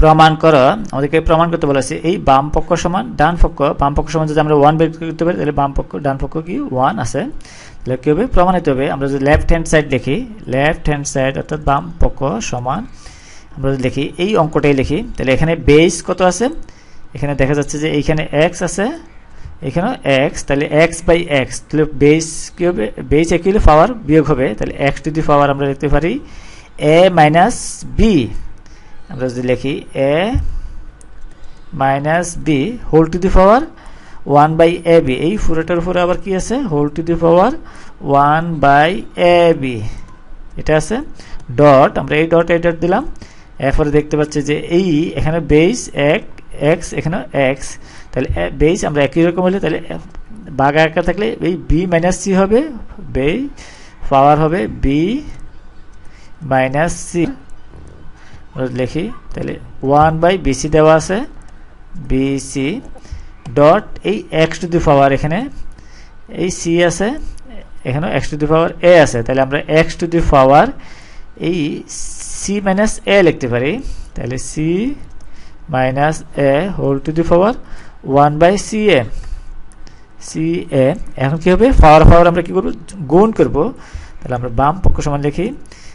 প্রমাণ করো, আমাদেরকে প্রমাণ করতে বলেছে, এই বাম পক্ষ সমান ডান পক্ষ, বাম পক্ষ সমান যদি আমরা ওয়ান বের করতে পারি, তাহলে বাম পক্ষ, ডান পক্ষ কি ওয়ান আছে। তাহলে কী হবে? প্রমাণিত হবে। আমরা যদি লেফট হ্যান্ড সাইড লিখি লেফট হ্যান্ড সাইড অর্থাৎ বাম পক্ষ সমান, আমরা যদি লিখি, এই অঙ্কটাই লিখি, তাহলে এখানে বেস কত আছে? এখানে দেখা যাচ্ছে যে এইখানে এক্স আছে, এখানেও এক্স তাহলে এক্স বাই এক্স তাহলে বেস কী হবে? বেস একই হলে পাওয়ার বিয়োগ হবে, তাহলে এক্স টু দি পাওয়ার আমরা লিখতে পারি এ মাইনাস বি আমরা যদি লিখি A minus B whole to the power one by A B এই পুরোটার উপরে আবার কি আছে? Whole to the power one by A B এটা আছে ডট আমরা এই ডট এই ডট দিলাম, এরপরে দেখতে পাচ্ছি যে এই এখানে বেস এক এক্স এখানে এক্স তাহলে বেস আমরা একই রকম হলে তাহলে বাঘা একা থাকলে এই বি মাইনাস সি হবে বে পাওয়ার হবে বি মাইনাস সি লিখি, তাহলে ওয়ান বাই বিসি দেওয়া আছে বিসি ডট এই এক্স টু দি পাওয়ার এখানে, এই সি আছে এখানে এক্স টু দি পাওয়ার এ আছে, তাহলে আমরা এক্স টু দি পাওয়ার এই সি মাইনাস এ লিখতে পারি, তাহলে C minus A whole to the power one by C A C A এখন কী হবে? পাওয়ার পাওয়ার আমরা কী করব? গুণ করব, তাহলে আমরা বাম পক্ষ সমান লিখি,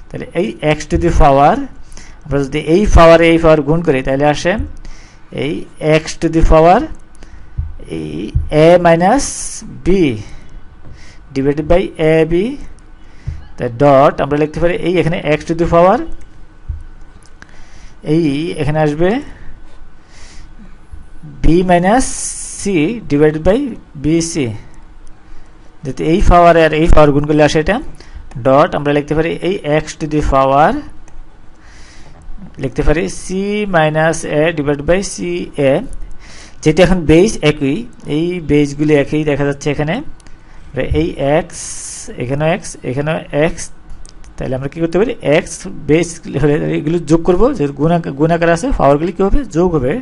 তাহলে এই এক্স টু দি পাওয়ার আমরা যদি এই পাওয়ারে এই পাওয়ার গুণ করি, তাহলে আসে এই এক্স টু দি পাওয়ার এই A minus B divided by A B তা ডট আমরা লিখতে পারি এই এখানে এক্স টু দি পাওয়ার এই এখানে আসবে B minus C divided by B C যাতে এই পাওয়ার আর এই পাওয়ার গুণ করলে আসে এটা। ডট আমরা লিখতে পারি এই এক্স টু দি পাওয়ার লিখতে পারি C minus A divide by C A যেটা এখন বেস একই, এই বেসগুলি একই দেখা যাচ্ছে এখানে। এই এক্স এখানেও এক্স এখানেও এক্স তাহলে আমরা কী করতে পারি? এক্স বেস হলে এগুলো যোগ করব যে গুণা গুণাকার আছে পাওয়ারগুলি কী হবে? যোগ হবে।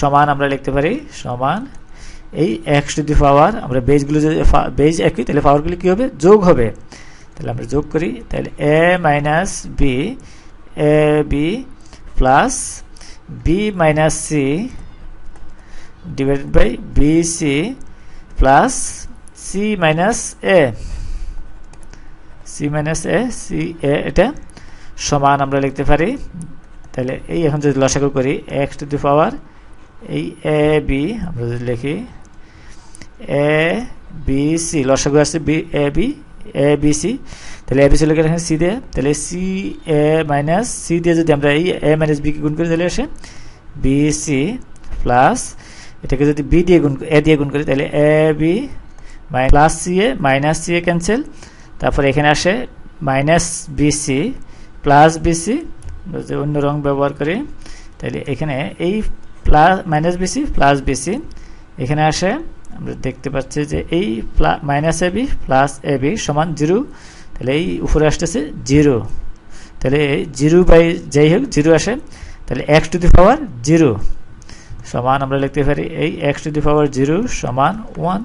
সমান আমরা লিখতে পারি, সমান এই এক্স টু দি পাওয়ার আমরা বেসগুলো যদি বেস একই, তাহলে পাওয়ারগুলি কী হবে? যোগ হবে। তাহলে আমরা যোগ করি, তাহলে A minus B A B plus B minus C divided by B C plus C minus A C minus A C A এটা সমান আমরা লিখতে পারি। তাহলে এই এখন যদি লসাগু করি এক্স টু দি পাওয়ার এই এ বি আমরা যদি লিখি এ বি সি লসাগু আছে B A B A B C তাহলে এ বি সি লিখে এখানে সি দিয়ে। তাহলে সি এ মাইনাস সি দিয়ে যদি আমরা এই এ মাইনাস বিকে গুণ করি, তাহলে আসে বি সি প্লাস এটাকে যদি বি দিয়ে গুণ এ দিয়ে গুণ করি, তাহলে A B plus C A minus C A cancel তারপরে এখানে আসে মাইনাস বিসি প্লাস বিসি অন্য রং ব্যবহার করি, তাহলে এখানে এই plus minus BC plus BC এখানে আসে আমরা দেখতে পাচ্ছি যে এই minus A B plus A B সমান জিরো, তাহলে এই উপরে আসতেছে জিরো। তাহলে জিরো বাই যাই হোক, জিরো আসে, তাহলে x to the power zero. সমান আমরা লিখতে পারি এই x to the power zero সমান ওয়ান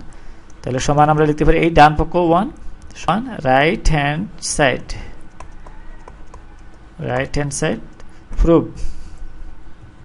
তাহলে সমান আমরা লিখতে পারি এই ডান পক্ষ ওয়ান সমান right hand side right hand side prove